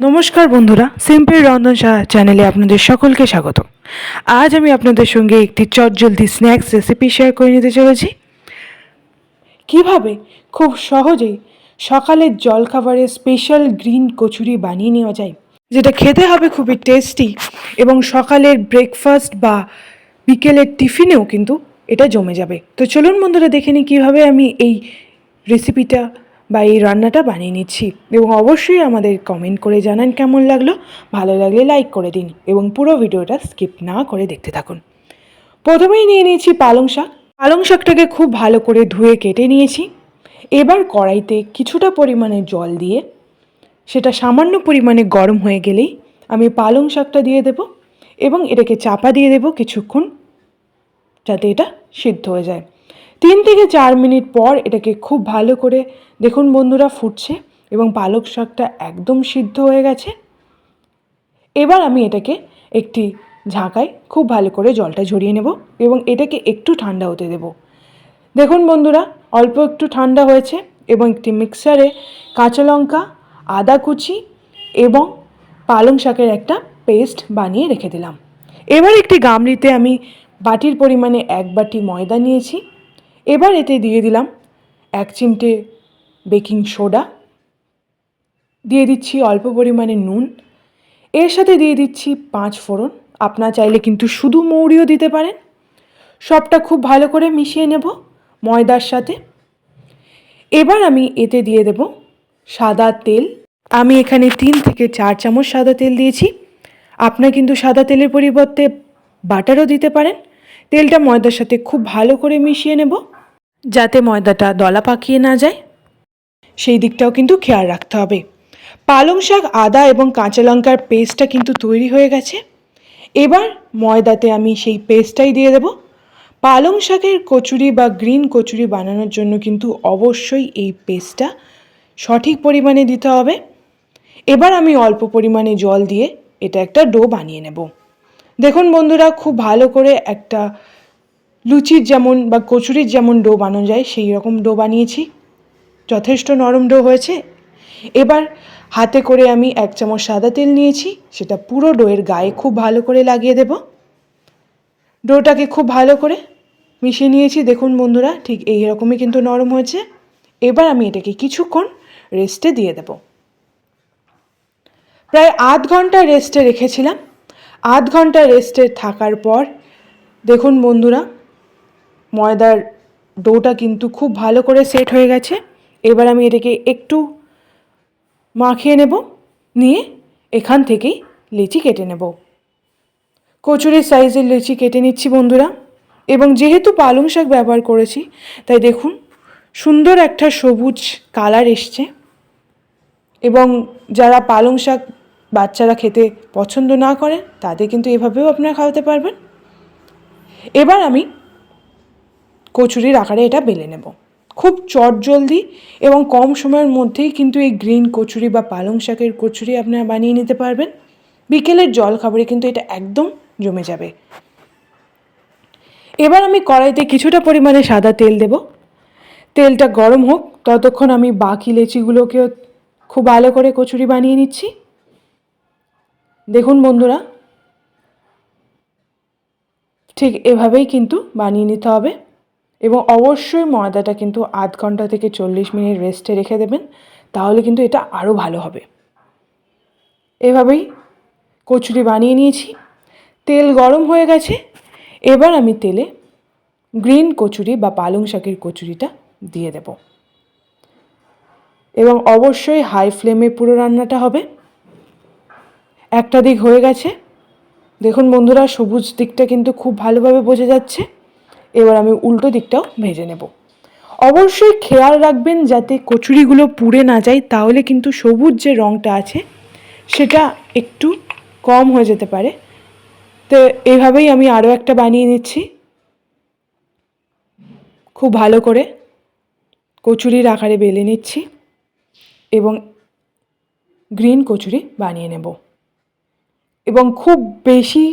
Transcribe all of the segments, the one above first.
নমস্কার বন্ধুরা, সিম্পল রন্ধন চ্যানেলে আপনাদের সকলকে স্বাগত। আজ আমি আপনাদের সঙ্গে একটি চটজলদি স্ন্যাক্স রেসিপি শেয়ার করে নিতে চলেছি। কীভাবে? খুব সহজেই সকালের জলখাবারে স্পেশাল গ্রিন কচুরি বানিয়ে নেওয়া যায়। যেটা খেতে হবে খুবই টেস্টি এবং সকালের ব্রেকফাস্ট বা বিকেলের টিফিনেও কিন্তু এটা জমে যাবে। তো চলুন বন্ধুরা, দেখে নিই কীভাবে আমি এই রেসিপিটা বা এই রান্নাটা বানিয়ে নিচ্ছি। এবং অবশ্যই আমাদের কমেন্ট করে জানান কেমন লাগল। ভালো লাগলে লাইক করে দিন এবং পুরো ভিডিওটা স্কিপ না করে দেখতে থাকুন। প্রথমেই নিয়ে নিয়েছি পালং শাক। পালং শাকটাকে খুব ভালো করে ধুয়ে কেটে নিয়েছি। এবার কড়াইতে কিছুটা পরিমাণে জল দিয়ে, সেটা সামান্য পরিমাণে গরম হয়ে গেলেই আমি পালং শাকটা দিয়ে দেব এবং এটাকে চাপা দিয়ে দেব কিছুক্ষণ যাতে এটা সিদ্ধ হয়ে যায়। তিন থেকে চার মিনিট পর এটাকে খুব ভালো করে দেখুন বন্ধুরা ফুটছে এবং পালক শাকটা একদম সিদ্ধ হয়ে গেছে। এবার আমি এটাকে একটি ঝাঁকায় খুব ভালো করে জলটা ঝরিয়ে নেব এবং এটাকে একটু ঠান্ডা হতে দেব। দেখুন বন্ধুরা, অল্প একটু ঠান্ডা হয়েছে এবং একটি মিক্সারে কাঁচা লঙ্কা, আদা কুচি এবং পালং শাকের একটা পেস্ট বানিয়ে রেখে দিলাম। এবার একটি গামলিতে আমি বাটির পরিমাণে এক বাটি ময়দা নিয়েছি। এবার এতে দিয়ে দিলাম এক চিমটে বেকিং সোডা। দিয়ে দিচ্ছি অল্প পরিমাণে নুন। এর সাথে দিয়ে দিচ্ছি পাঁচ ফোড়ন। আপনার চাইলে কিন্তু শুধু মৌরিও দিতে পারেন। সবটা খুব ভালো করে মিশিয়ে নেব ময়দার সাথে। এবার আমি এতে দিয়ে দেব সাদা তেল। আমি এখানে তিন থেকে চার চামচ সাদা তেল দিয়েছি। আপনার কিন্তু সাদা তেলের পরিবর্তে বাটারও দিতে পারেন। তেলটা ময়দার সাথে খুব ভালো করে মিশিয়ে নেব। যাতে ময়দাটা দলা পাকিয়ে না যায়। সেই দিকটাও কিন্তু খেয়াল রাখতে হবে। পালং শাক, আদা এবং কাঁচা লঙ্কার পেস্টটা কিন্তু তৈরি হয়ে গেছে। এবার ময়দাতে আমি সেই পেস্টটাই দিয়ে দেব। পালং শাকের কচুরি বা গ্রিন কচুরি বানানোর জন্য কিন্তু অবশ্যই এই পেস্টটা সঠিক পরিমাণে দিতে হবে। এবার আমি অল্প পরিমাণে জল দিয়ে এটা একটা ডো বানিয়ে নেব। দেখুন বন্ধুরা, খুব ভালো করে একটা লুচির যেমন বা কচুরির যেমন ডো বানানো যায়, সেই রকম ডো বানিয়েছি। যথেষ্ট নরম ডো হয়েছে। এবার হাতে করে আমি এক চামচ সাদা তেল নিয়েছি, সেটা পুরো ডোয়ের গায়ে খুব ভালো করে লাগিয়ে দেব। ডোটাকে খুব ভালো করে মিশিয়ে নিয়েছি। দেখুন বন্ধুরা, ঠিক এই রকমই কিন্তু নরম হয়েছে। এবার আমি এটাকে কিছুক্ষণ রেস্টে দিয়ে দেব। প্রায় আধ ঘণ্টা রেস্টে রেখেছিলাম। আধ ঘণ্টা রেস্টে থাকার পর, দেখুন বন্ধুরা ময়দার ডোটা কিন্তু খুব ভালো করে সেট হয়ে গেছে। এবার আমি এটাকে একটু মাখিয়ে নেব, নিয়ে এখান থেকেই লিচি কেটে নেব। কচুরির সাইজের লিচি কেটে নিচ্ছি বন্ধুরা। এবং যেহেতু পালং শাক ব্যবহার করেছি, তাই দেখুন সুন্দর একটা সবুজ কালার এসছে। এবং যারা পালং শাক বাচ্চারা খেতে পছন্দ না করেন তাদের কিন্তু এভাবেও আপনারা খাওয়াতে পারবেন। এবার আমি কচুরির আকারে এটা বেলে নেব। খুব চটজলদি এবং কম সময়ের মধ্যেই কিন্তু এই গ্রিন কচুরি বা পালং শাকের কচুরি আপনারা বানিয়ে নিতে পারবেন। বিকেলের জল খাবারে কিন্তু এটা একদম জমে যাবে। এবার আমি কড়াইতে কিছুটা পরিমাণে সাদা তেল দেব। তেলটা গরম হোক, ততক্ষণ আমি বাকি লেচিগুলোকেও খুব ভালো করে কচুরি বানিয়ে নিচ্ছি। দেখুন বন্ধুরা, ঠিক এভাবেই কিন্তু বানিয়ে নিতে হবে। এবং অবশ্যই ময়দাটা কিন্তু আধ ঘণ্টা থেকে চল্লিশ মিনিট রেস্টে রেখে দেবেন, তাহলে কিন্তু এটা আরও ভালো হবে। এভাবেই কচুরি বানিয়ে নিয়েছি। তেল গরম হয়ে গেছে। এবার আমি তেলে গ্রিন কচুরি বা পালং শাকের কচুরিটা দিয়ে দেব। এবং অবশ্যই হাই ফ্লেমে পুরো রান্নাটা হবে। একটা দিক হয়ে গেছে। দেখুন বন্ধুরা, সবুজ দিকটা কিন্তু খুব ভালোভাবে বোঝা যাচ্ছে। এবার আমি উল্টো দিকটাও ভেজে নেব। অবশ্যই খেয়াল রাখবেন যাতে কচুরিগুলো পুড়ে না যায়, তাহলে কিন্তু সবুজ যে রঙটা আছে, সেটা একটু কম হয়ে যেতে পারে। তো এইভাবেই আমি আরও একটা বানিয়ে নিচ্ছি। খুব ভালো করে কচুরির আকারে বেলে নিচ্ছি এবং গ্রিন কচুরি বানিয়ে নেব। এবং খুব বেশি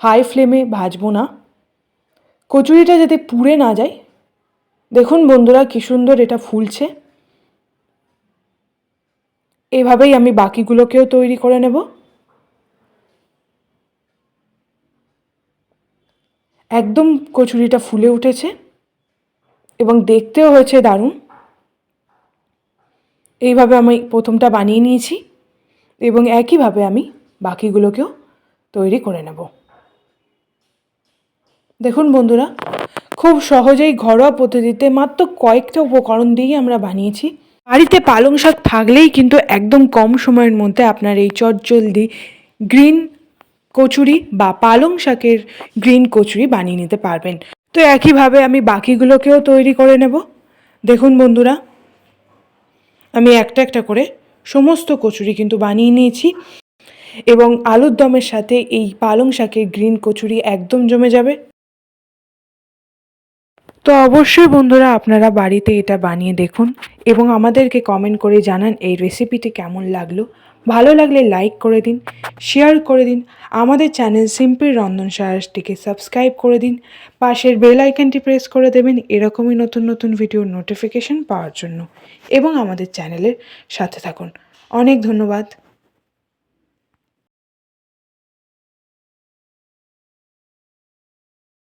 হাই ফ্লেমে ভাজবো না। কচুরিটা যাতে পুড়ে না যায়। দেখুন বন্ধুরা কী সুন্দর এটা ফুলছে। এভাবেই আমি বাকিগুলোকেও তৈরি করে নেব। একদম কচুরিটা ফুলে উঠেছে এবং দেখতেও হয়েছে দারুণ। এইভাবে আমি প্রথমটা বানিয়ে নিয়েছি এবং একইভাবে আমি বাকিগুলোকেও তৈরি করে নেব। দেখুন বন্ধুরা, খুব সহজেই ঘরোয়া পদ্ধতিতে মাত্র কয়েকটা উপকরণ দিয়েই আমরা বানিয়েছি। বাড়িতে পালং শাক থাকলেই কিন্তু একদম কম সময়ের মধ্যে আপনার এই চটজলদি গ্রিন কচুরি বা পালং শাকের গ্রিন কচুরি বানিয়ে নিতে পারবেন। তো একইভাবে আমি বাকিগুলোকেও তৈরি করে নেব। দেখুন বন্ধুরা, আমি একটা একটা করে সমস্ত কচুরি কিন্তু বানিয়ে নিয়েছি এবং আলুর দমের সাথে এই পালং শাকের গ্রিন কচুরি একদম জমে যাবে। তো অবশ্যই বন্ধুরা আপনারা বাড়িতে এটা বানিয়ে দেখুন এবং আমাদেরকে কমেন্ট করে জানান এই রেসিপিটি কেমন লাগল। ভালো লাগলে লাইক করে দিন শেয়ার করে দিন, আমাদের চ্যানেল সিম্পল রন্ধন সায়াসটিকে সাবস্ক্রাইব করে দিন, পাশের বেল আইকনটি প্রেস করে দেবেন, এরকমই নতুন নতুন ভিডিওর নোটিফিকেশন পাওয়ার জন্য। এবং আমাদের চ্যানেলের সাথে থাকুন। অনেক ধন্যবাদ।